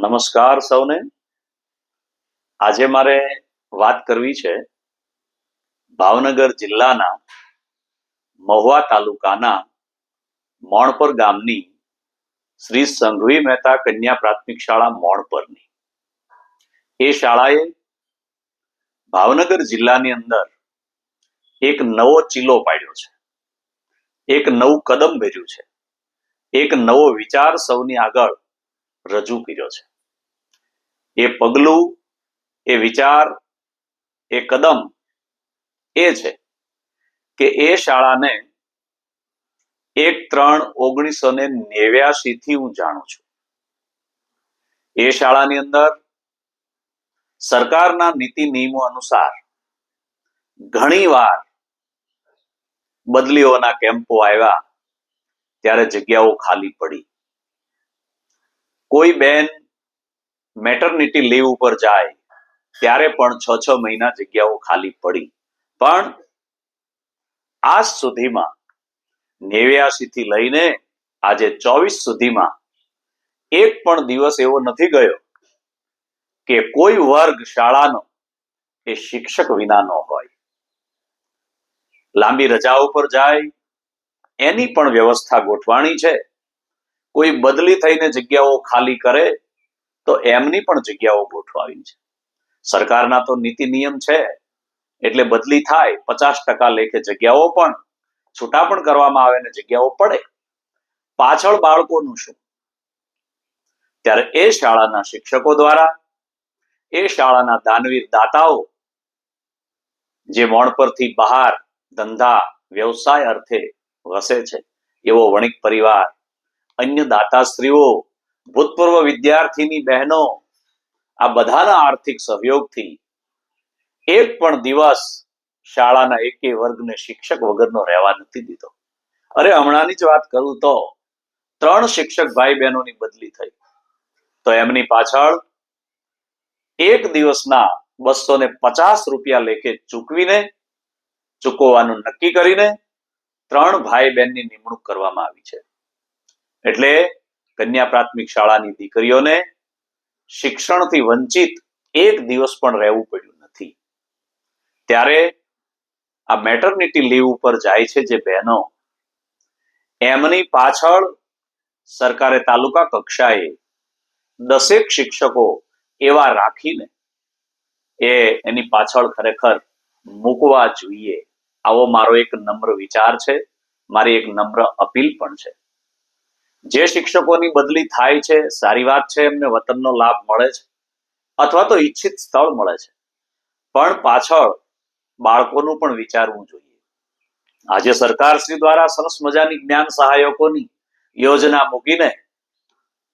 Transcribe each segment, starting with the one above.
નમસ્કાર સૌને. આજે મારે વાત કરવી છે ભાવનગર જિલ્લાના મહુવા તાલુકાના મોણપર ગામની શ્રી સંઘવી મહેતા કન્યા પ્રાથમિક શાળા મોણપરની. એ શાળાએ ભાવનગર જિલ્લાની અંદર એક નવો ચીલો પાડ્યો છે. એક નવું કદમ ભેર્યું છે. એક નવો વિચાર સૌની આગળ રજૂ કર્યો છે. એ પગલું, એ વિચાર, એ કદમ એ છે કે એ શાળાને એક ત્રણ ઓગણીસો ને નેવ્યાસી થી હું જાણું છું. એ શાળાની અંદર સરકારના નીતિ નિયમો અનુસાર ઘણી વાર બદલીઓના કેમ્પો આવ્યા, ત્યારે જગ્યાઓ ખાલી પડી. કોઈ બેન મેટર્નિટી લીવ ઉપર જાય, ત્યારે પણ છ છ મહિના જગ્યાઓ ખાલી પડી. પણ આજ સુધીમાં નેવ્યાસી થી લઈને આજે ચોવીસ સુધીમાં એક પણ દિવસ એવો નથી ગયો કે કોઈ વર્ગ શાળાનો એ શિક્ષક વિના ન હોય. લાંબી રજા ઉપર જાય, એની પણ વ્યવસ્થા ગોઠવાણી છે. કોઈ બદલી થઈને જગ્યાઓ ખાલી કરે તો એમની પણ જગ્યાઓ ગોઠવાવી છે. સરકારના તો નીતિ નિયમ છે, એટલે બદલી થાય, પચાસ ટકા લેખે જગ્યાઓ પણ, છૂટા પણ કરવામાં આવે ને જગ્યાઓ પડે. પાછળ બાળકોનું શું? ત્યારે એ શાળાના શિક્ષકો દ્વારા, એ શાળાના દાનવીર દાતાઓ, જે મોણ પરથી બહાર ધંધા, વ્યવસાય અર્થે વસે છે, એવો વણિક પરિવાર, અન્ય દાતાશ્રીઓ ભૂતપૂર્વ વિદ્યાર્થીની બહેનો આ બધાના આર્થિક સહયોગથી એક પણ દિવસ શાળાના એકે વર્ગને શિક્ષક વગરનો રહેવા નથી દીધો. અરે, હમણાંની જ વાત કરું તો ત્રણ શિક્ષક ભાઈ બહેનોની બદલી થઈ. તો એમની પાછળ એક દિવસના બસો ને પચાસ રૂપિયા લેખે ચૂકવીને, ચૂકવવાનું નક્કી કરીને ત્રણ ભાઈ બહેનની નિમણૂક કરવામાં આવી છે. એટલે કન્યા પ્રાથમિક શાળાની દીકરીઓને શિક્ષણથી વંચિત એક દિવસ પણ રહેવું પડ્યું નથી. ત્યારે આ મેટર્નિટી લીવ ઉપર જાય છે જે બહેનો, એમની પાછળ સરકારે તાલુકા કક્ષાએ દસેક શિક્ષકો એવા રાખીને એ એની પાછળ ખરેખર મૂકવા જોઈએ. આવો મારો એક નમ્ર વિચાર છે. મારી એક નમ્ર અપીલ પણ છે. જે શિક્ષકોની બદલી થાય છે, સારી વાત છે, એમને વતનનો લાભ મળે છે, અથવા તો ઈચ્છિત સ્થળ મળે છે. પણ પાછળ બાળકોનું પણ વિચારવું જોઈએ. આજે સરકાર શ્રી દ્વારા સરસ મજાની જ્ઞાન સહાયકોની યોજના મૂકીને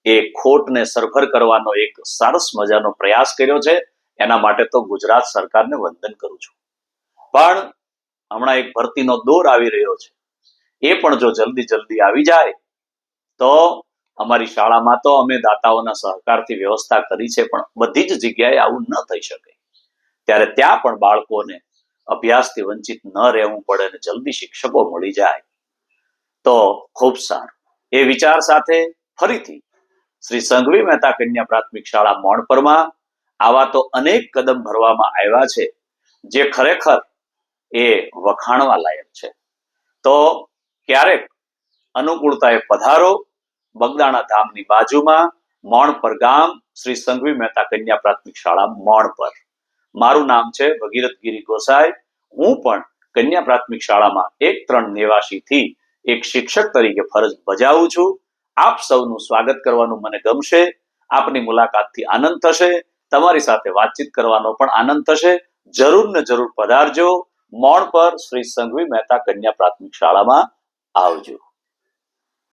એ ખોટને સરભર કરવાનો એક સરસ મજાનો પ્રયાસ કર્યો છે. એના માટે તો ગુજરાત સરકારને વંદન કરું છું. પણ હમણાં એક ભરતીનો દોર આવી રહ્યો છે. એ પણ જો જલ્દી જલ્દી આવી જાય તો અમારી શાળામાં તો અમે દાતાઓના સહકારથી વ્યવસ્થા કરી છે, પણ બધી જ જગ્યાએ આવું ન થઈ શકે. ત્યારે ત્યાં પણ બાળકોને અભ્યાસથી વંચિત ન રહેવું પડે અને જલ્દી શિક્ષકો મળી જાય. તો ખૂબ સારું. એ વિચાર સાથે ફરીથી શ્રી સંઘવી મહેતા કન્યા પ્રાથમિક શાળા મોણપરમાં આવા તો અનેક કદમ ભરવામાં આવ્યા છે, જે ખરેખર એ વખાણવા લાયક છે. તો ક્યારેક અનુકૂળતાએ પધારો. બગદાણા ધામની બાજુમાં મોણપર ગામ. શ્રી સંઘવી મહેતા કન્યા પ્રાથમિક શાળા મોણપર મારું નામ છે ભગીરથ ગીરી ગોસાઈ. હું પણ કન્યા પ્રાથમિક શાળામાં એક ત્રણ નેવાસી થી એક શિક્ષક તરીકે ફરજ બજાવું છું. આપ સૌનું સ્વાગત કરવાનું મને ગમશે. આપની મુલાકાતથી આનંદ થશે. તમારી સાથે વાતચીત કરવાનો પણ આનંદ થશે. જરૂર ને જરૂર પધારજો. મોણ પર શ્રી સંઘવી મહેતા કન્યા પ્રાથમિક શાળામાં આવજો.